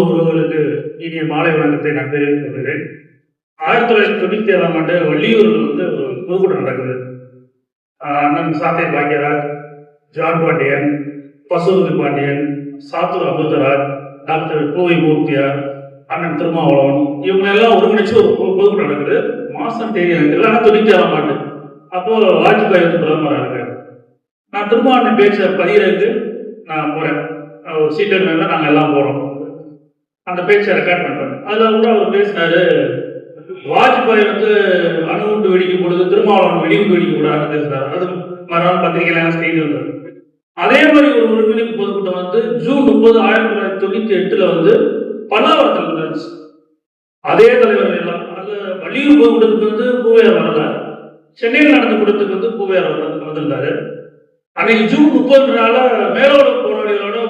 உறவுகளுக்கு இனிய மாலை வணக்கத்தை நான் தெரிவித்துக் கொள்கிறேன். ஆயிரத்தி தொள்ளாயிரத்தி தொண்ணூத்தி ஏழாம் ஆண்டு வள்ளியூரில் வந்து ஒரு பொதுக்கூட்டம் நடக்குது. அண்ணன் சாத்தை பாக்கியராஜ் ஜான் பாண்டியன் பசுபதி பாண்டியன் சாத்தூர் அமிர்தராஜ் டாக்டர் கோவை மூர்த்தியார் அண்ணன் திருமாவளவன் இவங்க எல்லாம் ஒருங்கிணைச்சு ஒரு பொதுக்கூட்டம் நடக்குது. மாசம் தேதி எனக்கு இல்லை ஆனால் தொண்ணூத்தி ஏழாம் ஆண்டு. அப்போ வாஜ்பாய் வந்து பிரதமராக இருக்காரு. நான் திரும்ப அண்ணன் பேச்ச பதிகிறதுக்கு நான் போறேன். சீட்டர் நாங்கள் எல்லாம் போறோம். அந்த பேச்சை ரெக்கார்ட் பண்றாங்க அதில் கூட அவர் பேசினாரு வாஜ்பாய் வந்து அணுகுண்டு வெடிக்கும் பொழுது திருமாவளவன் வெடிகுண்டு வெடிக்க கூடாதுன்னு பேசுறாரு அது மறுநாள் பத்திரிகையில எல்லாம் செய்தி அதே மாதிரி ஒரு ஒருங்கிணைப்பு பொதுக்கூட்டம் வந்து ஜூன் முப்பது ஆயிரத்தி தொள்ளாயிரத்தி தொண்ணூத்தி எட்டுல வந்து பல்லாவரத்தில் நடந்துச்சு. அதே தலைவர்கள் எல்லாம் அதுல வள்ளியூர் பொதுக்கூட்டத்துக்கு வந்து பூவையார் வரல. சென்னையில் நடந்த கூட்டத்துக்கு வந்து பூவையார் வந்து வந்திருந்தாரு. அன்னைக்கு ஜூன் முப்பதுனால மேலோட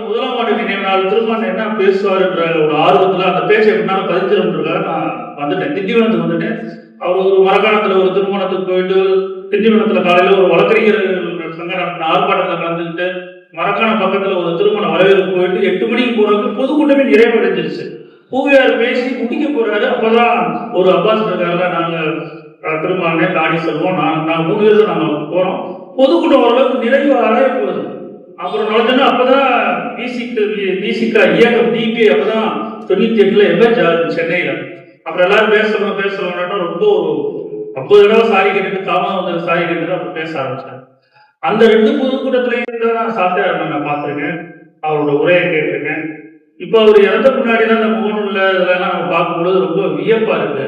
முதலாம் ஆண்டு நினைவு நாள் திருமணம் என்ன பேசுவாருன்ற ஒரு ஆர்வத்துல அந்த பேச்சை எப்படினால பதிஞ்சிருக்காக நான் வந்துட்டேன். திண்டிவனத்துக்கு வந்துட்டேன். அவர் ஒரு மரக்காணத்துல ஒரு திருமணத்துக்கு போயிட்டு திண்டிவனத்துல காலையில ஒரு வழக்கறிஞர் சங்க நடத்தின ஆர்ப்பாட்டத்துல கலந்துக்கிட்டு மரக்காணம் பக்கத்துல ஒரு திருமண வரவேற்பு போயிட்டு எட்டு மணிக்கு போறதுக்கு பொதுக்கூட்டமே நிறைவடைஞ்சிருச்சு. பூவியார் பேசி முடிக்க போறாரு. அப்பதான் ஒரு அப்பாஸ் இருக்காருல நாங்க அஹ், தாடி செல்வோம். நான் நான் மூணு பேரும் நாங்க போறோம். பொதுக்கூட்டம் ஓரளவுக்கு நிறைவு அடைய போகுது அப்புறம் நுழைஞ்சோன்னா அப்பதான் பிசிக்கு பிசிக்கா இயக்கம் டிபி அப்பதான் தொண்ணூத்தி எட்டுல எமர்ஜ் ஆகுது சென்னையில. அப்புறம் எல்லாரும் பேசணும் பேசணும்னா ரொம்ப ஒரு முப்பது தடவை சாரி கேட்டுட்டு தாமதம் வந்து சாரி கேட்டுட்டு அப்புறம் பேச ஆரம்பிச்சாங்க அந்த ரெண்டு பொதுக்கூட்டத்திலையும் தான் நான் சாத்தியார் நான் பார்த்துருக்கேன். அவரோட உரையை கேட்டிருக்கேன். இப்போ அவர் இறந்த முன்னாடி தான் அந்த உள்ள இதெல்லாம் நம்ம பார்க்கும்பொழுது ரொம்ப வியப்பா இருக்கு.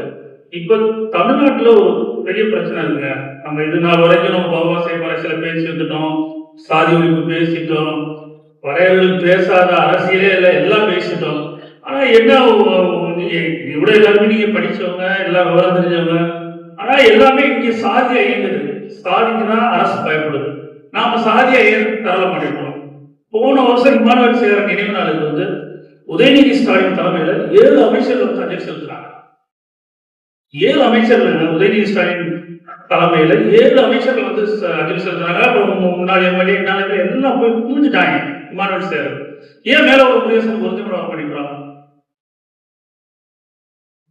இப்போ தமிழ்நாட்டில் ஒரு பெரிய பிரச்சனை இருக்குங்க. நம்ம இது நாள் வரைக்கும் நம்ம பகவான் செய்ய பேச்சு வந்துட்டோம். சாதி ஒழிப்பு பேசிட்டோம் வரையர்கள் பேசாத அரசியலே இல்லை எல்லாம் பேசிட்டோம். ஆனா என்ன இவ்வளவு எல்லாருமே நீங்க படிச்சவங்க எல்லாம் விவரம் தெரிஞ்சவங்க ஆனா எல்லாமே இங்க சாதி ஐயங்குது சாதிக்கு அரசு பயப்படுது. நாம சாதி ஐயர் தரல பண்ணிட்டோம் போன வருஷம் இமானுவல் சேர நினைவு நாளுக்கு வந்து உதயநிதி ஸ்டாலின் தலைமையில ஏழு அமைச்சர்கள் வந்து அஞ்சலி செலுத்துறாங்க. ஏழு அமைச்சர்கள் உதயநிதி ஸ்டாலின் தலைமையில ஏழு அமைச்சர்கள் வந்து ச- அஞ்சலி செலுத்துறாங்க எம்எல்ஏ நாளைக்கு எல்லாம் போய் புரிஞ்சுட்டாங்க இமானுவல் சேர். ஏன் மேல ஒரு குடியரசு ஒருத்தர் பண்ணிக்கிறோம்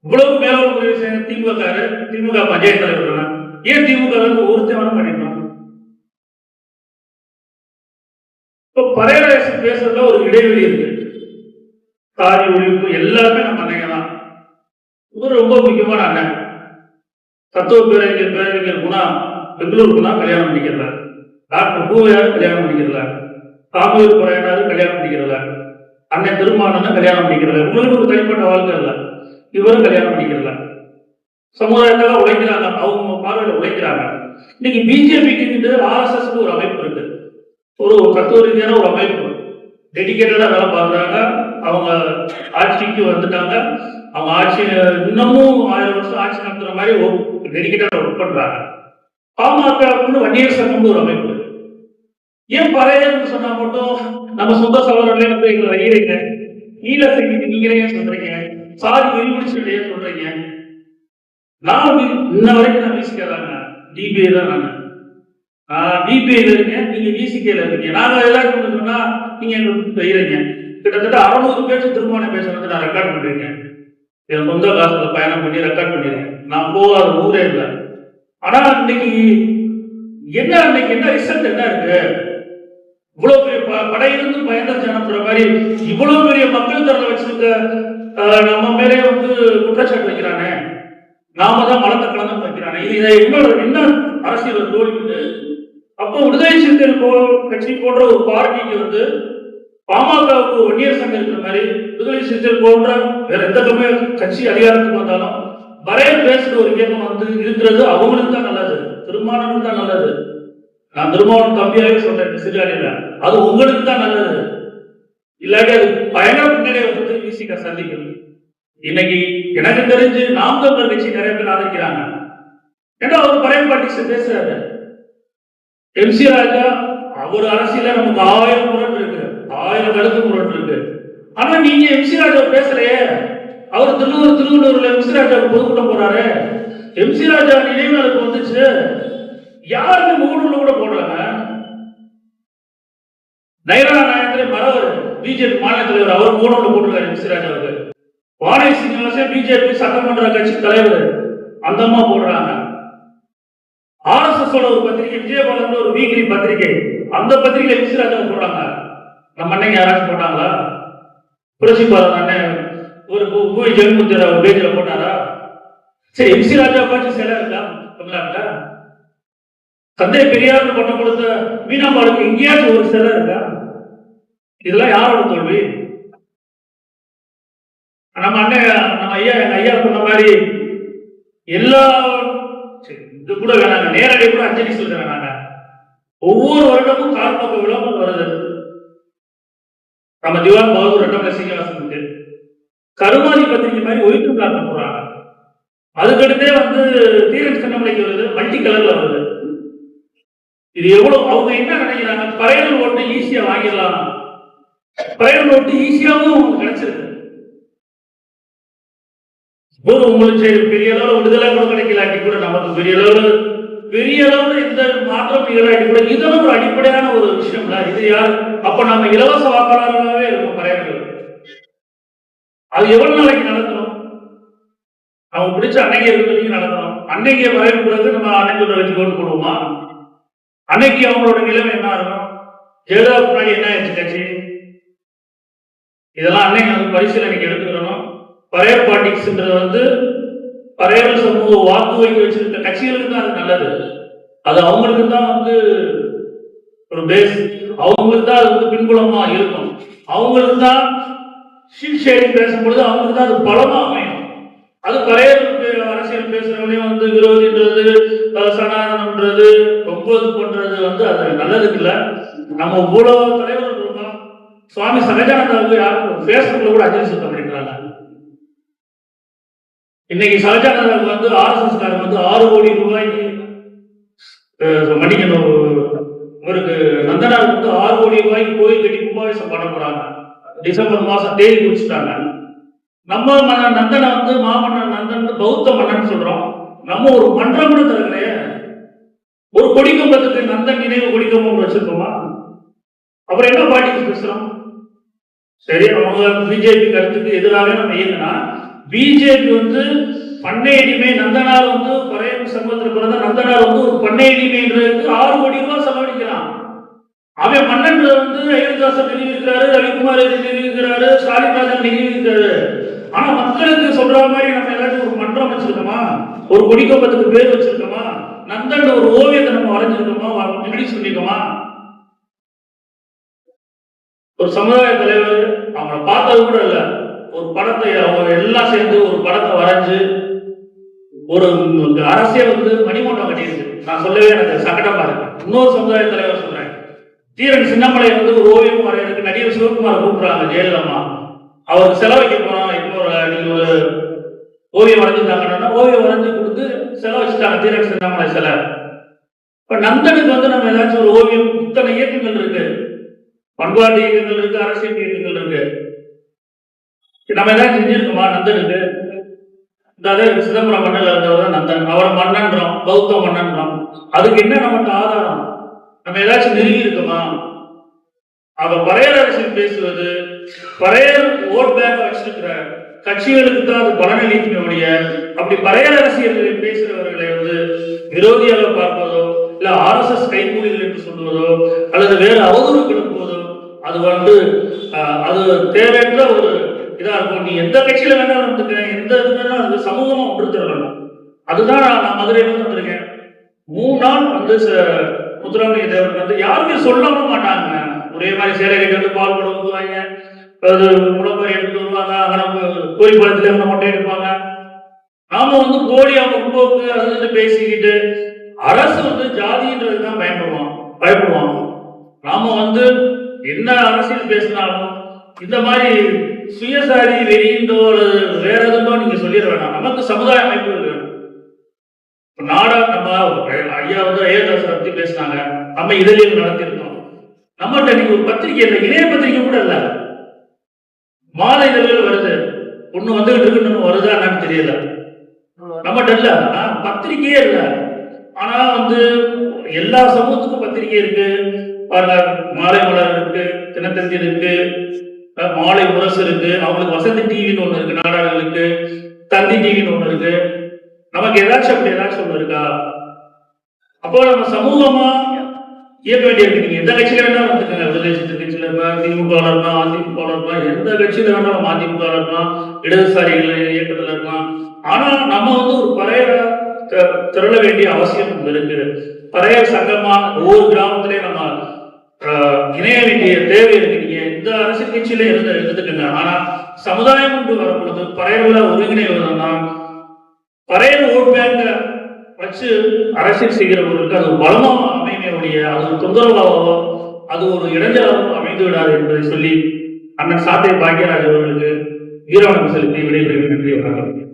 இவ்வளவு மேல ஒரு குடியரசு திமுக திமுக பஞ்சாயத்து தலைவர் ஏன் திமுக ஒருத்தவனும் பண்ணிக்கிறாங்க இப்போ பழைய பேசுறதுல ஒரு இடைவெளி இருக்கு. தாரி ஒழிப்பு எல்லாமே நம்ம அன்னைக்கு தான். இவர் ரொம்ப முக்கியமான அண்ணன். தத்துவ பேரறிஞர் பேரறிஞர் குணா பெங்களூர் குணா கல்யாணம் பண்ணிக்கிறார் டாக்டர் பூவையார் கல்யாணம் பண்ணிக்கிறார் தாமூர் புறையனாரு கல்யாணம் பண்ணிக்கிறார் அண்ணன் திருமானன் கல்யாணம் பண்ணிக்கிறார் இவங்களுக்கு ஒரு தனிப்பட்ட வாழ்க்கை இல்லை இவரும் கல்யாணம் பண்ணிக்கிறார் சமுதாயத்தால உழைக்கிறாங்க. அவங்க பார்வையில் உழைக்கிறாங்க. இன்னைக்கு பிஜேபிக்கு ஆர்எஸ்எஸ் ஒரு அமைப்பு இருக்கு. ஒரு தத்துவ ரீதியான ஒரு அமைப்பு. டெடிக்கேட்டடா வேலை பார்க்குறாங்க. அவங்க ஆட்சிக்கு வந்துட்டாங்க. அவங்க ஆட்சி இன்னமும் ஆயிரம் வருஷம் ஆட்சி நடத்துற மாதிரி ஒரு டெடிக்கேட்டடா ஒர்க் பண்றாங்க. பாமகவுக்குன்னு வன்னியர் சங்கம்னு ஒரு அமைப்பு. ஏன் பழையன்னு சொன்னா மட்டும் நம்ம சொந்த சகோதரர்களே வந்து எங்களை வைக்கிறீங்க நீல செய்தி நீங்களே சொல்றீங்க? சாதி விரிவடிச்சு சொல்றீங்க? நான் இன்ன வரைக்கும் நான் பேசிக்கிறாங்க டிபிஐ தான் நான். நான் டிபிஐல நீங்க விசிகேல இருக்கீங்க நாங்க எல்லாருக்கும் சொன்னா நீங்க எங்களுக்கு செய்யறீங்க கிட்டத்தட்ட அறுநூறு பேச்சு திருமணம் பேச வந்து நான் ரெக்கார்ட் பண்ணிருக்கேன். என் சொந்த காசுல பயணம் பண்ணி ரெக்கார்ட் பண்ணிருக்கேன். நான் போகாத ஊரே இல்லை. ஆனா இன்னைக்கு என்ன இன்னைக்கு என்ன ரிசல்ட் என்ன இருக்கு? இவ்வளவு பெரிய ப- படையிலிருந்து பயந்த ஜனம்ன்ற மாதிரி இவ்வளவு பெரிய மக்கள் திறனை வச்சிருக்க நம்ம மேலே வந்து குற்றச்சாட்டு வைக்கிறானே. நாம தான் மலத்தை கலந்து வைக்கிறானே. இது இதை என்ன என்ன அரசியல் தோல்வி அப்போ விடுதலை சிறுத்தைகள் போ கட்சி போன்ற ஒரு பார்ட்டிக்கு வந்து பாமகவுக்கு ஒன்னியர் சங்கம் இருக்கிற மாதிரி விடுதலை சிறுத்தைகள் போன்ற வேற எந்த கம்மிய கட்சி அதிகாரத்துக்கு வந்தாலும் வரைய பேசுகிற ஒரு இயக்கம் வந்து இருக்கிறது. அவங்களுக்கு தான் நல்லது. திருமாவளவனுக்கு தான் நல்லது. நான் திருமாவளவன் தம்பியாகவே சொல்றேன் சிறுகாலியில அது உங்களுக்கு தான் நல்லது. இல்லாட்டி அது பயங்கர பின்னடைவை வந்து விசிக சந்திக்கும். இன்னைக்கு எனக்கு தெரிஞ்சு நாம் தமிழர் கட்சி நிறைய பேர் ஆதரிக்கிறாங்க. ஏன்னா அவர் பழைய பாட்டி பேசுறாரு. எம்சி ராஜா அவர் அரசியல நமக்கு ஆயிரம் முரண் இருக்கு. ஆயிரம் கழுத்து முரண் இருக்கு. ஆனா நீங்க எம்சி ராஜா பேசலையே. அவர் திருவள்ளூர் திருவள்ளூர்ல எம்சி ராஜா பொதுக்கூட்டம் போறாரு. எம்சி ராஜா நினைவு நாளுக்கு வந்துச்சு. யாருமே முகநூல்ல கூட போடுறாங்க நைரா நாயத்திலே மரவர் பிஜேபி மாநில தலைவர் அவர் மூணு போட்டிருக்காரு எம்சி ராஜாவுக்கு. வானதி சீனிவாசன் பிஜேபி சட்டமன்ற கட்சி தலைவர். அந்தம்மா போடுறாங்க. ஆர்எஸ்எஸ் ஒரு பத்திரிகை விஜயபாலன் ஒரு வீக்லி பத்திரிகை. அந்த பத்திரிகை எம் ராஜா போடுறாங்க. நம்ம அன்னைக்கு யாராச்சும் போட்டாங்களா? புரட்சி பாரத் அண்ணன் ஒரு பூவி ஜெகன்முத்தர் அவர் பேஜில் போட்டாரா? சரி எம்சி ராஜா பாச்சு சிலை இருக்கா? தமிழ்நாட்டுல? தந்தை பெரியார்னு பட்டம் கொடுத்த மீனாம்பாளுக்கு எங்கேயாச்சும் ஒரு சிலை இருக்கா? இதெல்லாம் யாரோட தோல்வி? நம்ம அண்ணன் நம்ம ஐயா எங்க ஐயா சொன்ன மாதிரி எல்லா இது கூட வேணாங்க நேரடி கூட அஞ்சலி சொல்ல வேணாங்க ஒவ்வொரு வருடமும் கால்நோக்க விழாவும் வருது. நம்ம திவான் பகதூர் ரெட்டமலை சீனிவாசனுக்கு கருமாதி பத்திரிகை மாதிரி ஒயிட்டு காட்ட போறாங்க அதுக்கடுத்தே வந்து தீரன் சின்னமலைக்கு வருது மல்டி கலர்ல வருது. இது எவ்வளவு அவங்க என்ன நினைக்கிறாங்க? பறையல் ஓட்டு ஈஸியா வாங்கிடலாம். பறையல் ஓட்டு ஈஸியாவும் கிடைச்சிருக்கு. போது உங்களுக்கு பெரிய அளவு விடுதலை கூட கிடைக்கலாட்டி கூட நமக்கு பெரிய அளவு பெரிய அளவு இந்த மாற்றம் நிகழாட்டி கூட இதெல்லாம் ஒரு அடிப்படையான ஒரு விஷயம்ல இது யார்? அப்ப நம்ம இலவச வாக்காளர்களாகவே இருக்கும் பறையர்கள். அது எவ்வளவு நாளைக்கு நடக்கணும்? அவங்க பிடிச்ச அன்னைக்கு இருக்கிறதையும் நடக்கணும்? அன்னைக்கு வரையும் பிறகு நம்ம அன்னைக்கு வச்சு ஓட்டு போடுவோமா? அன்னைக்கு அவங்களோட நிலைமை என்ன இருக்கும்? ஜெயலலிதா முன்னாடி என்ன ஆயிடுச்சு கட்சி? இதெல்லாம் அன்னைக்கு நம்ம பரிசீலனைக்கு எடுத்துக்கணும் பரையர் பாலிடிக்ஸ்ன்றது வந்து பரையர் சமூக வாக்கு வங்கி வச்சிருக்க கட்சிகளுக்கு தான் அது நல்லது. அது அவங்களுக்கு தான் வந்து ஒரு பேஸ் அவங்களுக்கு தான் அது வந்து பின்புலமா இருக்கும் அவங்களுக்கு தான் ஷீட் ஷேரிங் பேசும்பொழுது அவங்களுக்கு தான் அது பலமா அமையும் அது பழைய அரசியல் பேசுறவங்களையும் வந்து விரோதின்றது சனாதனம்ன்றது ரொம்ப இது பண்றது வந்து அது நல்லதுக்கு இல்லை. நம்ம இவ்வளவு தலைவர்கள் இருக்கோம். சுவாமி சகஜானந்தாவுக்கு யாரும் பேசுறதுல கூட அஞ்சலி சுத்தம் இன்னைக்கு சகஜானந்தாவுக்கு வந்து ஆர்எஸ்எஸ் காரங்க வந்து ஆறு கோடி ரூபாய்க்கு மன்னிக்கணும் இவருக்கு நந்தனார் வந்து ஆறு கோடி ரூபாய்க்கு கோயில் கட்டி கும்பாபிஷம் பண்ண போறாங்க. டிசம்பர் மாசம் தேதி குடிச்சிட்டாங்க நம்ம மன்னன் நந்தனை வந்து மாமன்னன் நந்தன் பௌத்த மன்னன் சொல்றோம். நம்ம ஒரு மன்றம் கூட தரலையே ஒரு கொடிக்கம்பத்துக்கு நந்தன் நினைவு கொடிக்கம்பம் வச்சிருக்கோமா? அப்புறம் என்ன பாட்டிக்கு பேசுறோம்? சரி அவங்க பிஜேபி கருத்துக்கு எதிராக நம்ம இயங்கினா பிஜேபி வந்து பண்ணையடிமை நந்தனார் வந்து பறையன் சமூகத்தில் பிறந்த நந்தனார் வந்து ஒரு பண்ணை ஆறு கோடி ரூபாய் செலவழிக்கிறான் அவன் மன்னன் வந்து அயோத்தியாசன் நிரூபிக்கிறாரு ரவிக்குமார் நிரூபிக்கிறாரு ஸ்டாலின் ராஜன் நிரூபிக்கிறாரு. ஆனா மக்களுக்கு சொல்ற மாதிரி நம்ம எல்லாத்தையும் ஒரு மன்றம் வச்சிருக்கோமா? ஒரு கொடிக்கோப்பத்துக்கு பேர் வச்சிருக்கோமா? நந்தன் ஒரு ஓவியத்தை நம்ம வரைஞ்சிருக்கோமா? இங்கிலீஷ் சொல்லியிருக்கோமா ஒரு சமுதாய தலைவர் அவங்களை பார்த்தது கூட இல்லை. ஒரு படத்தை அவங்க எல்லாம் சேர்ந்து ஒரு படத்தை வரைஞ்சு ஒரு அரசியல் வந்து மணிமண்டபம் கட்டியிருக்கு. நான் சொல்லவே எனக்கு சங்கடமா இருக்கு. இன்னொரு சமுதாய தலைவர் சொல்றேன். தீரன் சின்னமலை வந்து ஒரு ஓவியம் வரையறதுக்கு நடிகர் சிவகுமார் கூப்பிடுறாங்க ஜெயலலிதா அவருக்கு செலவைக்க போறோம் இன்னொரு நீங்க ஒரு ஓவியம் வரைஞ்சிருந்தாங்கன்னா ஓவியம் வரைஞ்சு கொடுத்து செலவழிச்சிட்டாங்க தீரன் சின்னமலை சிலை. இப்ப நந்தனுக்கு வந்து நம்ம ஏதாச்சும் ஒரு ஓவியம் இத்தனை இயக்கங்கள் இருக்கு. பண்பாட்டு இயக்கங்கள் இருக்கு அரசியல் நம்ம ஏதாவது செஞ்சிருக்கோமா நந்தனுக்கு. இந்த அதே சிதம்பரம் மண்ணில் இருந்தவர் தான் நந்தன். அவரை மன்னன்றோம் பௌத்த மன்னன்றோம். அதுக்கு என்ன நமக்கு ஆதாரம்? நம்ம ஏதாச்சும் நிறுவி இருக்கோமா அவ பறையர் அரசியல் பேசுவது பறையர் ஓட் பேங்க் வச்சிருக்கிற கட்சிகளுக்கு தான் அது பலனளிக்குமே ஒழிய அப்படி பறையர் அரசியல் பேசுகிறவர்களை வந்து விரோதியாக பார்ப்பதோ இல்ல ஆர்எஸ்எஸ் கைகூலிகள் என்று சொல்வதோ அல்லது வேறு அவதூறு கிளப்புவதோ அது வந்து அது தேவையற்ற ஒரு எந்த கட்சியில வேணாலும் இருந்துக்க எந்த இது வேணாலும் அது சமூகமா ஒன்று திரளணும் அதுதான் நான் மதுரையில இருந்து வந்திருக்கேன். மூணு நாள் வந்து ச- முத்துராமலிங்க தேவர் வந்து யாருமே சொல்லவும் மாட்டாங்க. ஒரே மாதிரி சேலை கட்டி வந்து பால் கூட ஊற்றுவாங்க அது முளப்பாரி எடுத்து வருவாங்க. அங்கே நம்ம கோரிப்பாளத்துல இருந்து மொட்டை எடுப்பாங்க நாம வந்து கோழி அவங்க போக்கு அது பேசிக்கிட்டு அரசு வந்து ஜாதின்றது தான் பயப்படுவான் பயப்படுவான் நாம வந்து என்ன அரசியல் பேசினாலும் இந்த மாதிரி சுயசாரி வெறியின்றோ அல்லது வேற எதுண்டோ நீங்க சொல்லிட வேணாம். நமக்கு சமுதாய அமைப்பு வேணும் நாடா நம்ம ஐயா வந்து ஐயதாசரை பத்தி பேசினாங்க. நம்ம இதழில் நடத்திருக்கோம். நம்மகிட்ட நீங்க ஒரு பத்திரிகை இல்லை இணைய பத்திரிகை கூட இல்ல. மாலை இதழ்கள் வருது. ஒண்ணு வந்துகிட்டு இருக்கு இன்னும் வருதா என்னன்னு தெரியல. நம்மகிட்ட இல்ல. பத்திரிகையே இல்ல. ஆனா வந்து எல்லா சமூகத்துக்கும் பத்திரிகை இருக்கு. பாருங்க மாலை மலர் இருக்கு தினத்தந்தி இருக்கு. மாலை முரசு இருக்கு. அவங்களுக்கு வசதி டிவின்னு ஒண்ணு இருக்கு நாடாளுக்கு தந்தி டிவின்னு ஒண்ணு இருக்கு. நமக்கு ஏதாச்சும் அப்படி ஏதாச்சும் ஒண்ணு இருக்கா? அப்போ நம்ம சமூகமா இயக்க வேண்டியிருக்கு நீங்க எந்த கட்சியில வேணாலும் இருந்துக்கங்க. விடுதலை சிறுத்தை கட்சியில இருக்கலாம் திமுக இருக்கலாம் அதிமுக இருக்கலாம் எந்த கட்சியில வேணாலும் அதிமுக இருக்கலாம் இடதுசாரிகள் இயக்கத்துல இருக்கலாம் ஆனா நம்ம வந்து ஒரு பழைய திரள வேண்டிய அவசியம் இருக்கு. பழைய சங்கமா ஒவ்வொரு கிராமத்திலையும் நம்ம இணைய வேண்டிய தேவை இருக்கு. நீங்க அரசியல் கட்சியில இருந்து இருந்துக்கங்க ஆனா சமுதாயம் கொண்டு வரும்பொழுது பறையர்களை ஒருங்கிணைவதுதான் பறையர் ஓட் பேங்க வச்சு அரசியல் செய்கிறவர்களுக்கு அது ஒரு பலமா அமையுமே அது ஒரு தொந்தரவாகவோ அது ஒரு இடைஞ்சலாகவோ அமைந்து விடாது என்பதை சொல்லி அண்ணன் சாத்தை பாக்கியராஜ் அவர்களுக்கு வீரவணம் செலுத்தி விடைபெறுகிறேன். நன்றி வணக்கம்.